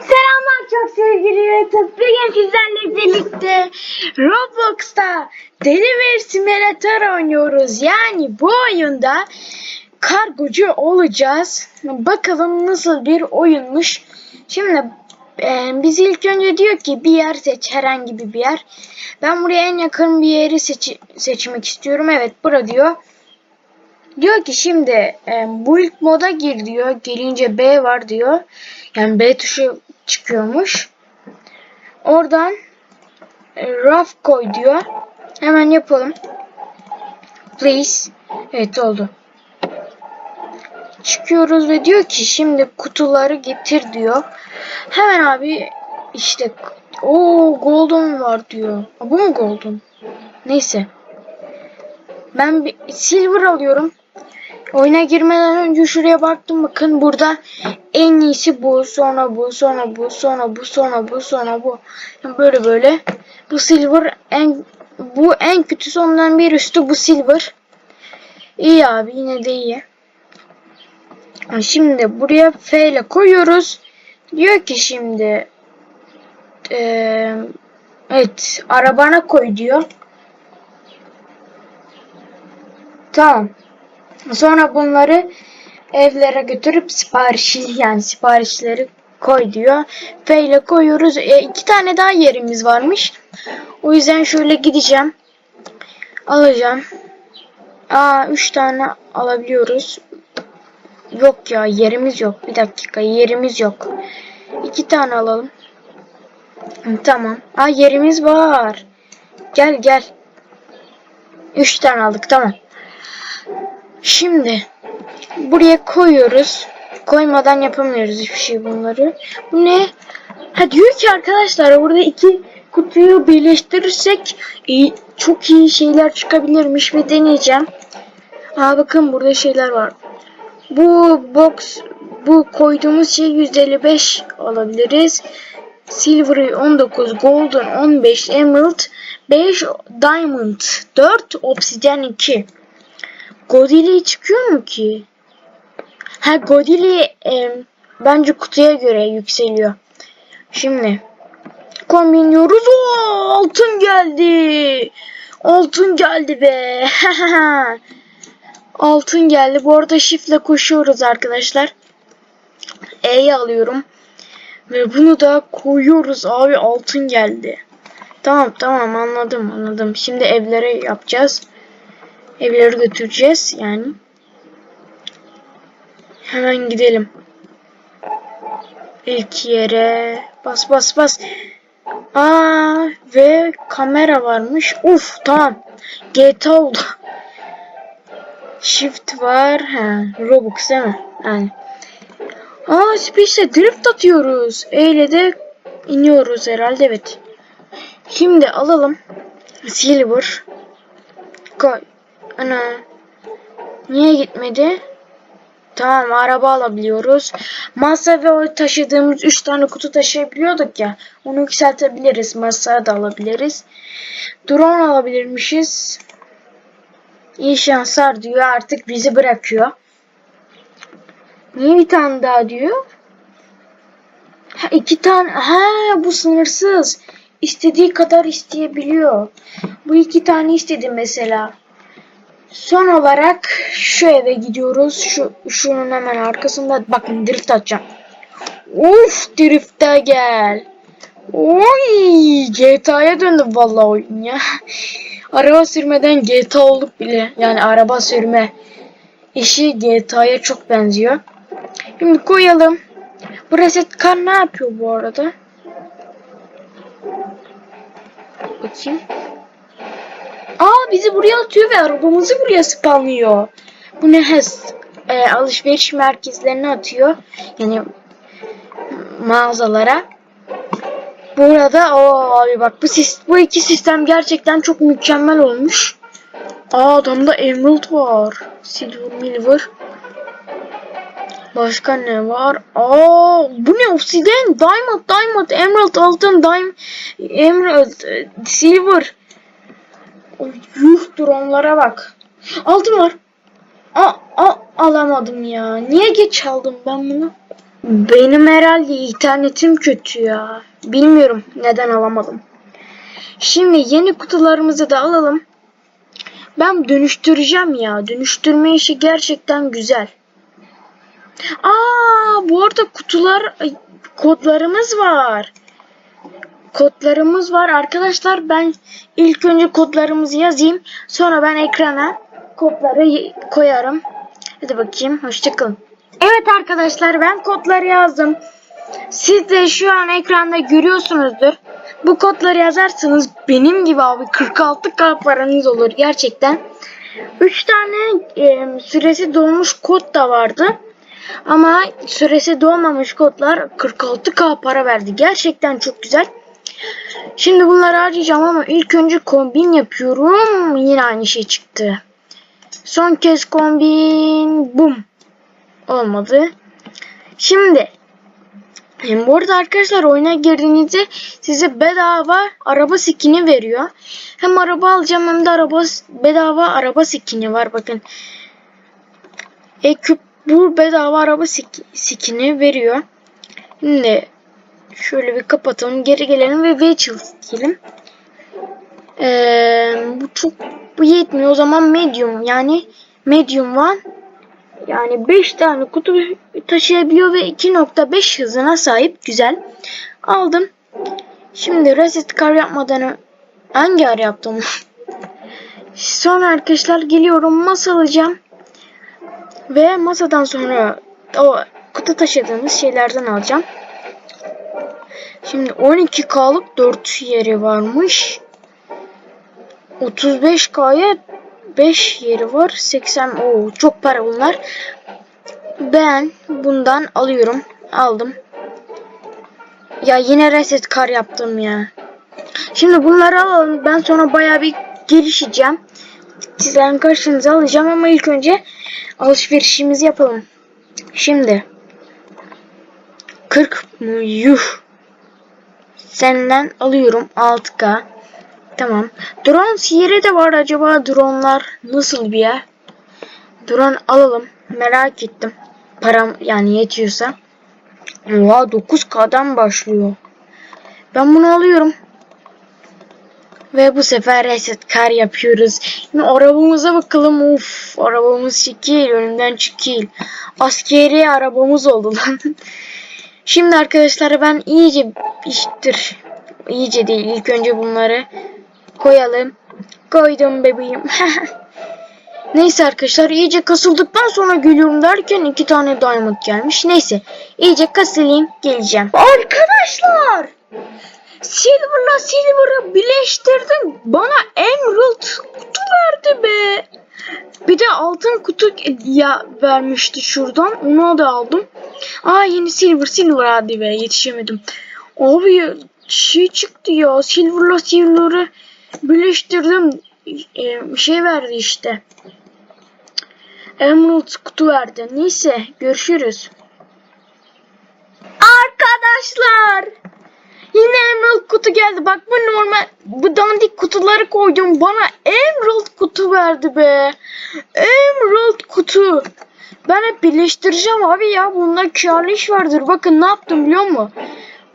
Selamlar çok sevgili YouTube. Bugün sizlerle birlikte Roblox'ta deli bir simülatör oynuyoruz. Yani bu oyunda kargocu olacağız. Bakalım nasıl bir oyunmuş. Şimdi e, biz ilk önce diyor ki bir yer seç herhangi bir yer. Ben buraya en yakın bir yeri seç seçmek istiyorum. Evet bura diyor. Diyor ki şimdi e, bu ilk moda gir diyor. Gelince B var diyor. Yani B tuşu çıkıyormuş. Oradan e, raf koy diyor. Hemen yapalım. Please. Evet oldu. Çıkıyoruz ve diyor ki şimdi kutuları getir diyor. Hemen abi işte o golden var diyor. Bu mu golden? Neyse. Ben bir silver alıyorum. Oyuna girmeden önce şuraya baktım. Bakın burada en iyisi bu. Sonra bu sonra bu sonra bu sonra bu sonra bu. Böyle böyle. Bu silver en bu en kötüsü ondan bir üstü bu silver. İyi abi yine de iyi. Şimdi buraya F ile koyuyoruz. Diyor ki şimdi eee, evet arabana koy diyor. Tamam Sonra bunları evlere götürüp siparişi yani siparişleri koy diyor. F ile koyuyoruz. E, iki tane daha yerimiz varmış. O yüzden şöyle gideceğim. Alacağım. Aa üç tane alabiliyoruz. Yok ya yerimiz yok. Bir dakika yerimiz yok. İki tane alalım. Tamam. Aa yerimiz var. Gel gel. Üç tane aldık tamam. Şimdi buraya koyuyoruz. Koymadan yapamıyoruz hiçbir şey bunları. Bu ne? Ha diyor ki arkadaşlar burada iki kutuyu birleştirirsek iyi, çok iyi şeyler çıkabilirmiş ve deneyeceğim. Aa bakın burada şeyler var. Bu box bu koyduğumuz şey 155 alabiliriz. Silver 19, Golden 15, Emerald 5, Diamond 4, Obsidian 2. Godili çıkıyor mu ki? Ha Godili e, bence kutuya göre yükseliyor. Şimdi kombinliyoruz. Oo, altın geldi. Altın geldi be. altın geldi. Bu arada shiftle koşuyoruz arkadaşlar. E'yi alıyorum. Ve bunu da koyuyoruz abi altın geldi. Tamam tamam anladım anladım. Şimdi evlere yapacağız. Evleri götüreceğiz yani. Hemen gidelim. İlk yere bas bas bas. Aa ve kamera varmış. Uf tamam. GTA oldu. Shift var. Ha, Robux değil mi? Yani. Aa Space'de drift atıyoruz. Eyle de iniyoruz herhalde evet. Şimdi alalım. Silver. Koy. Ana. Niye gitmedi? Tamam araba alabiliyoruz. Masa ve o taşıdığımız 3 tane kutu taşıyabiliyorduk ya. Onu yükseltebiliriz. Masa da alabiliriz. Drone alabilirmişiz. İyi şanslar diyor. Artık bizi bırakıyor. Niye bir tane daha diyor? Ha, iki tane. Ha bu sınırsız. İstediği kadar isteyebiliyor. Bu iki tane istedi mesela. Son olarak şu eve gidiyoruz. Şu şunun hemen arkasında bakın drift atacağım. Uf drift'e gel. Oy GTA'ya döndü vallahi oyun ya. Araba sürmeden GTA olduk bile. Yani araba sürme işi GTA'ya çok benziyor. Şimdi koyalım. Bu reset kar ne yapıyor bu arada? Bakayım. Aa bizi buraya atıyor ve arabamızı buraya spawnlıyor. Bu ne hes? E, alışveriş merkezlerine atıyor. Yani mağazalara. Burada o abi bak bu bu iki sistem gerçekten çok mükemmel olmuş. Aa adamda emerald var. Silver, silver. Başka ne var? Aa bu ne? Obsidian, diamond, diamond, emerald, altın, diamond, emerald, e, silver. Ay, Yuh dronlara bak. Altın var. A, a, alamadım ya. Niye geç aldım ben bunu? Benim herhalde internetim kötü ya. Bilmiyorum neden alamadım. Şimdi yeni kutularımızı da alalım. Ben dönüştüreceğim ya. Dönüştürme işi gerçekten güzel. Aa, bu arada kutular kodlarımız var. Kodlarımız var arkadaşlar. Ben ilk önce kodlarımızı yazayım. Sonra ben ekrana kodları koyarım. Hadi bakayım. Hoşçakalın. Evet arkadaşlar ben kodları yazdım. Siz de şu an ekranda görüyorsunuzdur. Bu kodları yazarsanız benim gibi abi 46k paranız olur gerçekten. 3 tane e, süresi dolmuş kod da vardı. Ama süresi dolmamış kodlar 46k para verdi. Gerçekten çok güzel. Şimdi bunları harcayacağım ama ilk önce kombin yapıyorum. Yine aynı şey çıktı. Son kez kombin. Bum. Olmadı. Şimdi hem bu arada arkadaşlar oyuna girdiğinizde size bedava araba skini veriyor. Hem araba alacağım hem de araba bedava araba skini var bakın. Ekip bu bedava araba skini veriyor. Şimdi şöyle bir kapatalım. Geri gelelim ve Rachel diyelim. Ee, bu çok bu yetmiyor. O zaman medium yani medium one yani 5 tane kutu taşıyabiliyor ve 2.5 hızına sahip. Güzel. Aldım. Şimdi reset kar yapmadan hangi ar yaptım? sonra arkadaşlar geliyorum masa alacağım. Ve masadan sonra o kutu taşıdığımız şeylerden alacağım. Şimdi 12K'lık 4 yeri varmış. 35K'ya 5 yeri var. 80 o çok para bunlar. Ben bundan alıyorum. Aldım. Ya yine reset kar yaptım ya. Şimdi bunları alalım. Ben sonra bayağı bir gelişeceğim. Sizlerin karşınıza alacağım ama ilk önce alışverişimizi yapalım. Şimdi 40 mı? Yuh. Senden alıyorum 6K. Tamam. Drone yeri de var. Acaba dronlar nasıl bir yer? Drone alalım. Merak ettim. Param yani yetiyorsa. Oha 9K'dan başlıyor. Ben bunu alıyorum. Ve bu sefer reset kar yapıyoruz. Şimdi arabamıza bakalım. Uf, arabamız şekil. Önümden çekil. Askeri arabamız oldu lan. Şimdi arkadaşlar ben iyice iştir. İyice değil. İlk önce bunları koyalım. Koydum bebeğim. Neyse arkadaşlar iyice kasıldıktan sonra geliyorum derken iki tane diamond gelmiş. Neyse iyice kasılayım geleceğim. Arkadaşlar Silver'la Silver'ı birleştirdim. Bana Emerald kutu verdi be. Bir de altın kutu ya vermişti şuradan. Onu da aldım. Aa yeni Silver Silver hadi be yetişemedim. Abi şey çıktı ya Silver'la Silver'ı birleştirdim. Ee, şey verdi işte. Emerald kutu verdi. Neyse görüşürüz. Arkadaşlar yine Emerald kutu geldi. Bak bu normal bu dandik kutuları koydum. Bana Emerald kutu verdi be. Emerald kutu. Ben hep birleştireceğim abi ya. Bunda karlı iş vardır. Bakın ne yaptım biliyor musun?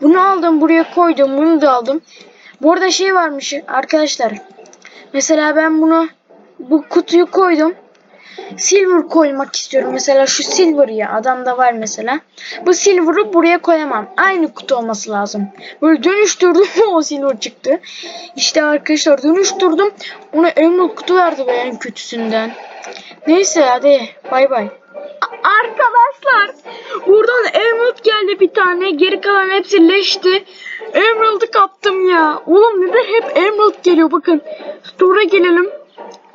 Bunu aldım buraya koydum. Bunu da aldım. Bu arada şey varmış arkadaşlar. Mesela ben bunu bu kutuyu koydum. Silver koymak istiyorum. Mesela şu silver ya adamda var mesela. Bu silver'ı buraya koyamam. Aynı kutu olması lazım. Böyle dönüştürdüm o silver çıktı. İşte arkadaşlar dönüştürdüm. Ona emerald kutu verdi be en kötüsünden. Neyse hadi bay bay. Arkadaşlar buradan emerald geldi bir tane. Geri kalan hepsi leşti. Emerald'ı kaptım ya. Oğlum neden hep emerald geliyor bakın. Store'a gelelim.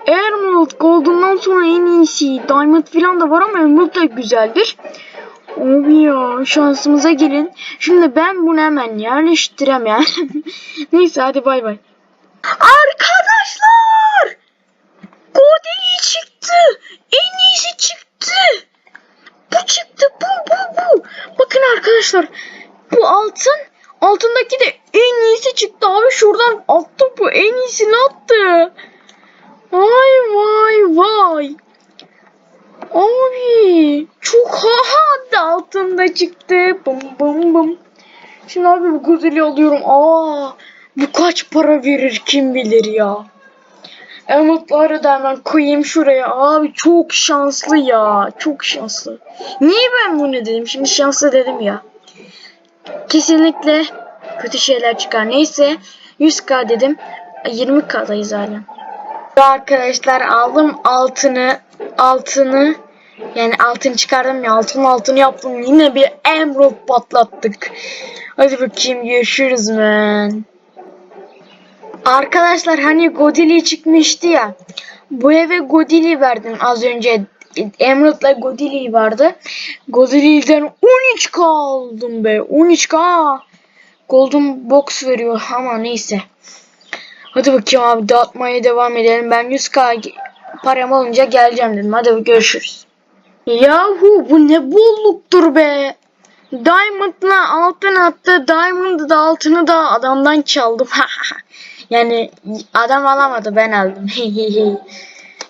Emerald Golden'dan sonra en iyisi. Diamond falan da var ama Emerald da güzeldir. Abi ya şansımıza gelin. Şimdi ben bunu hemen yerleştirem ya. Neyse hadi bay bay. Arkadaşlar! God iyi çıktı. En iyisi çıktı. Bu çıktı. Bu bu bu. Bakın arkadaşlar. Bu altın. Altındaki de en iyisi çıktı abi. Şuradan attı bu. En iyisini attı. Vay vay vay. Abi çok ha da altında çıktı. Bum bum bum. Şimdi abi bu güzeli alıyorum. Aa bu kaç para verir kim bilir ya. Emotları da hemen koyayım şuraya. Abi çok şanslı ya. Çok şanslı. Niye ben bunu dedim? Şimdi şanslı dedim ya. Kesinlikle kötü şeyler çıkar. Neyse 100k dedim. 20k'dayız hala. Arkadaşlar aldım altını altını yani altın çıkardım ya altın altını yaptım yine bir emerald patlattık. Hadi bakayım görüşürüz man. Arkadaşlar hani Godili çıkmıştı ya. Bu eve Godili verdim az önce. Emerald'la Godili vardı. Godili'den 13k aldım be. 13k. Golden box veriyor ama neyse. Hadi bakayım abi dağıtmaya devam edelim. Ben 100k param alınca geleceğim dedim. Hadi görüşürüz. Yahu bu ne bolluktur be. Diamond'la altın attı. Diamond'ı da altını da adamdan çaldım. yani adam alamadı ben aldım.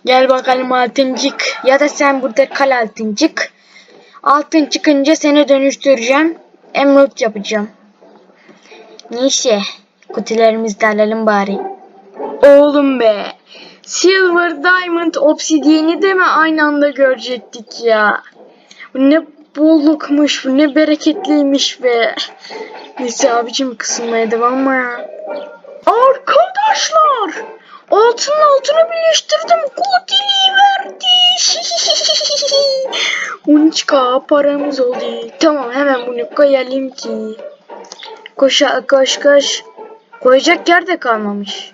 Gel bakalım altıncık. Ya da sen burada kal altıncık. Altın çıkınca seni dönüştüreceğim. Emerald yapacağım. Neyse. Kutularımızı da alalım bari. Oğlum be. Silver, Diamond, Obsidian'i de mi aynı anda görecektik ya? Bu ne bollukmuş, bu ne bereketliymiş be. Neyse abicim kısılmaya devam mı ya? Arkadaşlar! Altın altını birleştirdim. Godili verdi. 13k paramız oldu. Tamam hemen bunu koyalım ki. Koş koş koş. Koyacak yer de kalmamış.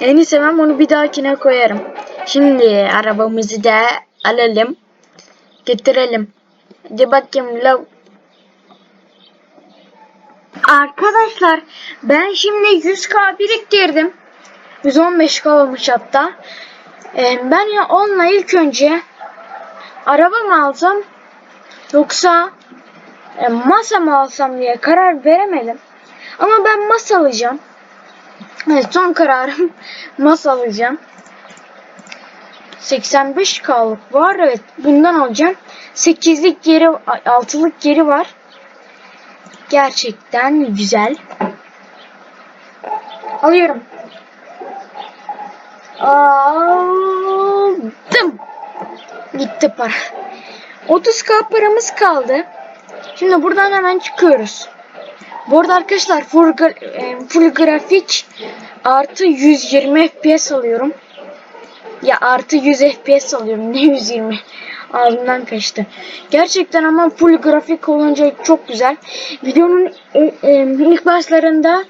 En iyisi ben bunu bir dahakine koyarım. Şimdi arabamızı da alalım. Getirelim. Hadi bakayım lav. Arkadaşlar ben şimdi 100k biriktirdim. 115k olmuş hatta. Ben ya onunla ilk önce araba mı alsam yoksa masa mı alsam diye karar veremedim. Ama ben masa alacağım. Evet, son kararım masa alacağım. 85K'lık var. Evet bundan alacağım. 8'lik yeri 6'lık yeri var. Gerçekten güzel. Alıyorum. Aldım. Gitti para. 30k paramız kaldı. Şimdi buradan hemen çıkıyoruz. Bu arada arkadaşlar full, gra- full grafik artı 120 FPS alıyorum. Ya artı 100 FPS alıyorum. Ne 120? Ağzımdan kaçtı. Gerçekten ama full grafik olunca çok güzel. Videonun e, e, ilk başlarında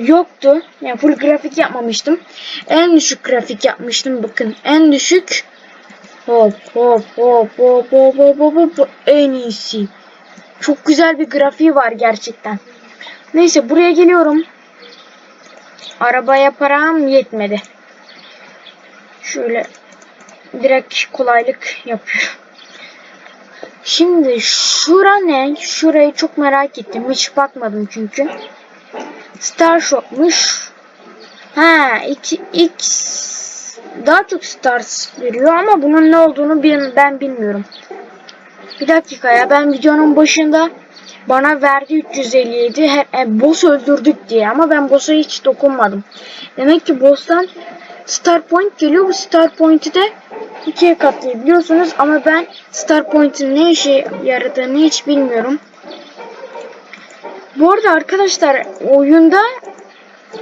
yoktu. Yani full grafik yapmamıştım. En düşük grafik yapmıştım. Bakın en düşük hop hop hop hop hop hop hop, hop. en iyisi. Çok güzel bir grafiği var gerçekten. Neyse buraya geliyorum. Arabaya param yetmedi. Şöyle direkt kolaylık yapıyorum. Şimdi şura ne? Şurayı çok merak ettim. Hiç bakmadım çünkü. Star Shop'muş. Ha, iki, X daha çok stars veriyor ama bunun ne olduğunu ben bilmiyorum. Bir dakika ya ben videonun başında bana verdi 357 her, e, boss öldürdük diye ama ben boss'a hiç dokunmadım. Demek ki boss'tan star point geliyor. Bu star point'i de ikiye katlayabiliyorsunuz ama ben star point'in ne işe yaradığını hiç bilmiyorum. Bu arada arkadaşlar oyunda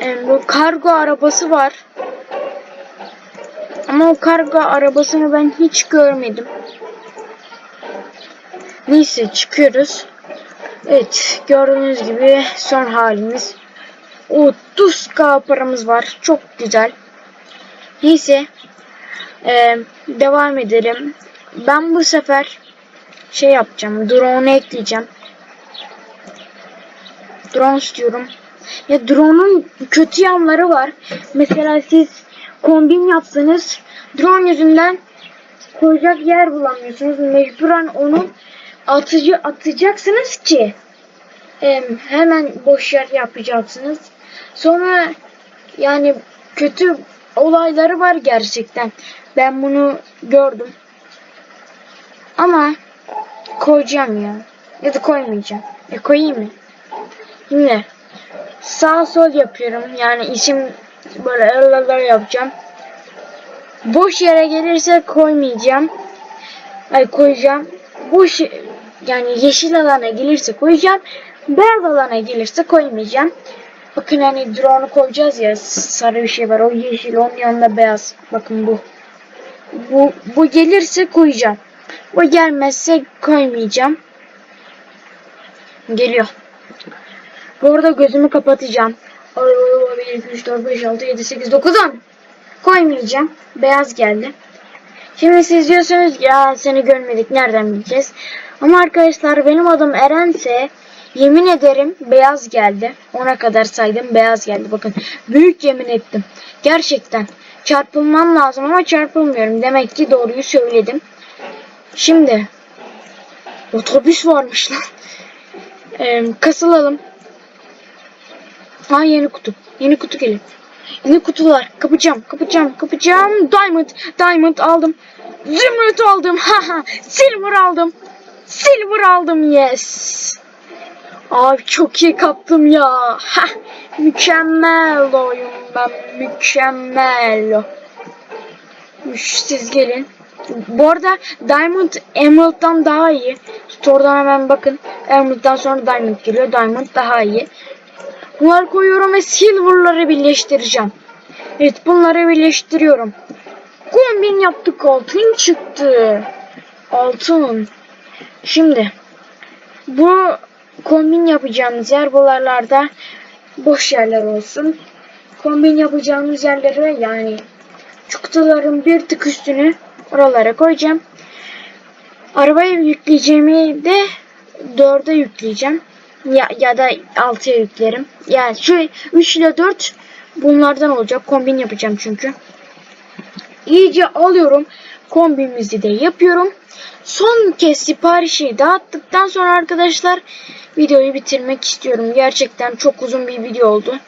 e, bu kargo arabası var. Ama o kargo arabasını ben hiç görmedim. Neyse çıkıyoruz. Evet gördüğünüz gibi son halimiz. 30k paramız var. Çok güzel. Neyse. Ee, devam edelim. Ben bu sefer şey yapacağım. Drone'u ekleyeceğim. Drone istiyorum. Ya drone'un kötü yanları var. Mesela siz kombin yapsanız drone yüzünden koyacak yer bulamıyorsunuz. Mecburen onu atıcı atacaksınız ki hemen boş yer yapacaksınız. Sonra yani kötü olayları var gerçekten. Ben bunu gördüm. Ama koyacağım ya. Ya da koymayacağım. E koyayım mı? Şimdi sağ sol yapıyorum. Yani isim böyle aralar yapacağım. Boş yere gelirse koymayacağım. Ay koyacağım. Boş yani yeşil alana gelirse koyacağım. Beyaz alana gelirse koymayacağım. Bakın hani drone'u koyacağız ya sarı bir şey var. O yeşil onun yanında beyaz. Bakın bu. Bu, bu gelirse koyacağım. Bu gelmezse koymayacağım. Geliyor. Bu arada gözümü kapatacağım. 1, 2, 3, 4, 5, 6, 7, 8, 9, 10. Koymayacağım. Beyaz geldi. Şimdi siz diyorsunuz ya seni görmedik nereden bileceğiz. Ama arkadaşlar benim adım Erense yemin ederim beyaz geldi. Ona kadar saydım beyaz geldi. Bakın büyük yemin ettim. Gerçekten çarpılmam lazım ama çarpılmıyorum. Demek ki doğruyu söyledim. Şimdi otobüs varmış lan. Kasılalım. Ha yeni kutu. Yeni kutu geliyor. Yeni kutular. Kapacağım, kapacağım, kapacağım. Diamond, diamond aldım. Zümrüt aldım. Haha. Silver aldım. Silver aldım. Yes. Abi çok iyi kaptım ya. Hah. Mükemmel oyun ben. Mükemmel. Siz gelin. Bu arada Diamond Emerald'dan daha iyi. Store'dan hemen bakın. Emerald'dan sonra Diamond geliyor. Diamond daha iyi. Bunları koyuyorum ve Silver'ları birleştireceğim. Evet bunları birleştiriyorum. Kombin yaptık altın çıktı. Altın. Şimdi bu kombin yapacağımız yer buralarda boş yerler olsun. Kombin yapacağımız yerlere yani şu kutuların bir tık üstünü oralara koyacağım. Arabaya yükleyeceğimi de 4'e yükleyeceğim. Ya, ya da 6'ya yüklerim. Yani şu 3 ile 4 bunlardan olacak. Kombin yapacağım çünkü. İyice alıyorum. Kombimizi de yapıyorum. Son kez siparişi dağıttıktan sonra arkadaşlar videoyu bitirmek istiyorum. Gerçekten çok uzun bir video oldu.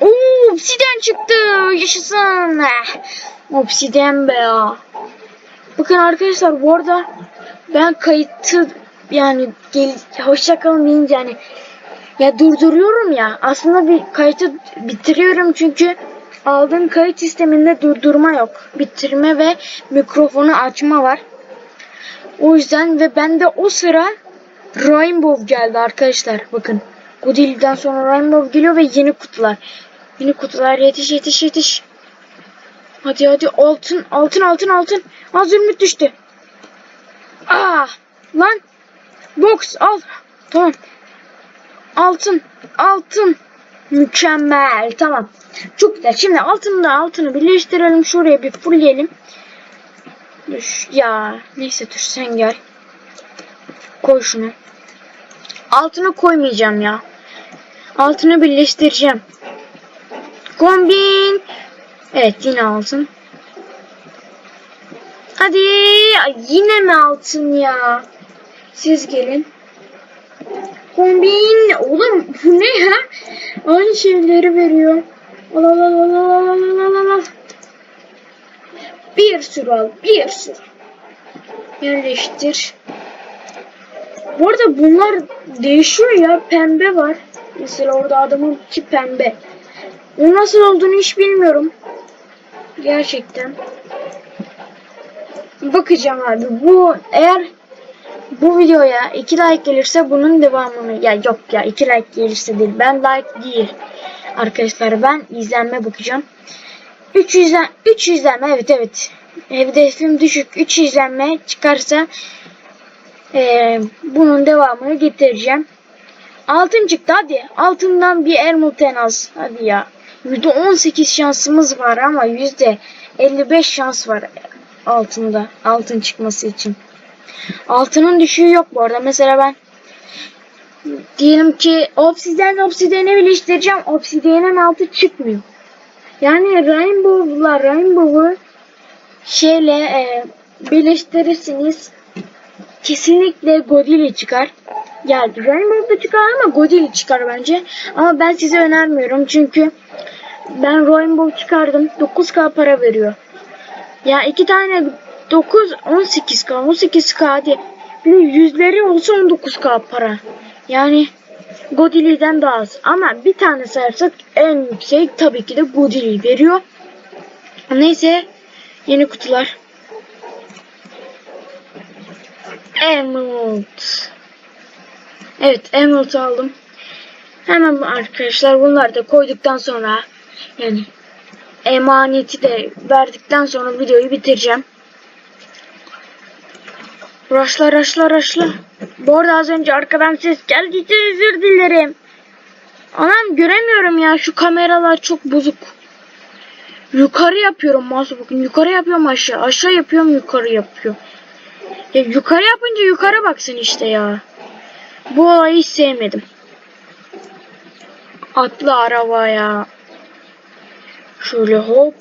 Oo, obsiden çıktı. Yaşasın. Eh, Obsiden be ya. Bakın arkadaşlar bu arada ben kayıtı yani gel, hoşça kalın deyince yani ya durduruyorum ya aslında bir kayıtı bitiriyorum çünkü aldığım kayıt sisteminde durdurma yok. Bitirme ve mikrofonu açma var. O yüzden ve bende o sıra Rainbow geldi arkadaşlar. Bakın. Goodill'den sonra Rainbow geliyor ve yeni kutular. Yeni kutular yetiş yetiş yetiş. Hadi hadi altın altın altın altın. Az düştü. Aa lan. Box al. Tamam. Altın altın. Mükemmel. Tamam. Çok güzel. Şimdi altını altını birleştirelim. Şuraya bir fullleyelim. Düş ya. Neyse dur sen gel. Koy şunu. Altını koymayacağım ya. Altını birleştireceğim. Kombin. Evet yine altın. Hadi. Ay, yine mi altın ya? Siz gelin. Kombin. Oğlum bu ne ya? Aynı şeyleri veriyor. Al al al al al al al al. Bir sürü al. Bir sürü. Yerleştir. Bu arada bunlar değişiyor ya. Pembe var. Mesela orada adamın ki pembe. O nasıl olduğunu hiç bilmiyorum. Gerçekten. Bakacağım abi. Bu eğer bu videoya 2 like gelirse bunun devamını ya yok ya 2 like gelirse değil. Ben like değil. Arkadaşlar ben izlenme bakacağım. 3 izlen 3 izlenme evet evet. Hedefim düşük 3 izlenme çıkarsa ee, bunun devamını getireceğim. Altın çıktı hadi. Altından bir Ermut en az. Hadi ya. %18 şansımız var ama %55 şans var altında. Altın çıkması için. Altının düşüğü yok bu arada. Mesela ben diyelim ki obsiden obsidene birleştireceğim. Obsidiyenin altı çıkmıyor. Yani Rainbow'la Rainbow'u şeyle e, birleştirirsiniz. Kesinlikle Godili çıkar. Yani Rainbow da çıkar ama Godili çıkar bence. Ama ben size önermiyorum çünkü ben Rainbow çıkardım. 9k para veriyor. Ya iki tane 9 18k 18k hadi. Bir yüzleri olsa 19k para. Yani Godili'den daha az. Ama bir tane sayarsak en yüksek tabii ki de Godili veriyor. Neyse yeni kutular. Emerald. Evet Emerald aldım. Hemen arkadaşlar bunları da koyduktan sonra yani emaneti de verdikten sonra videoyu bitireceğim. Raşla raşla raşla. Bu arada az önce arkadan ses geldi için özür dilerim. Anam göremiyorum ya şu kameralar çok bozuk. Yukarı yapıyorum mouse bakın yukarı yapıyorum aşağı aşağı yapıyorum yukarı yapıyor. Ya yukarı yapınca yukarı baksın işte ya. Bu olayı hiç sevmedim. Atlı arabaya. Şöyle hop.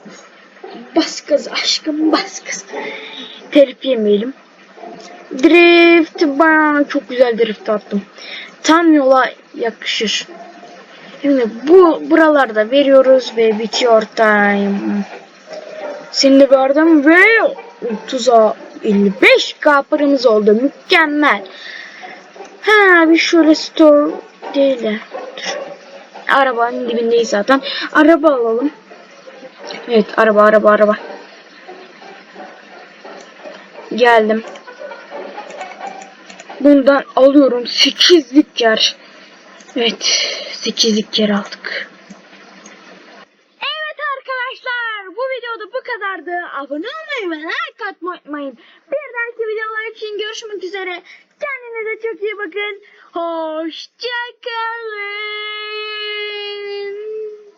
Bas gaz aşkım bas gaz. Telif yemeyelim. Drift bana çok güzel drift attım. Tam yola yakışır. Şimdi bu buralarda veriyoruz ve bitiyor time. Şimdi verdim ve 30'a 55k paramız oldu. Mükemmel. Ha bir şöyle store değil de. Dur. Arabanın dibindeyiz zaten. Araba alalım. Evet araba araba araba. Geldim. Bundan alıyorum 8'lik yer. Evet 8'lik yer aldık. Evet arkadaşlar bu videoda bu kadardı. Abone olmayı ve like atmayı unutmayın. Bir dahaki videolar için görüşmek üzere. Kendinize çok iyi bakın. Hoşçakalın.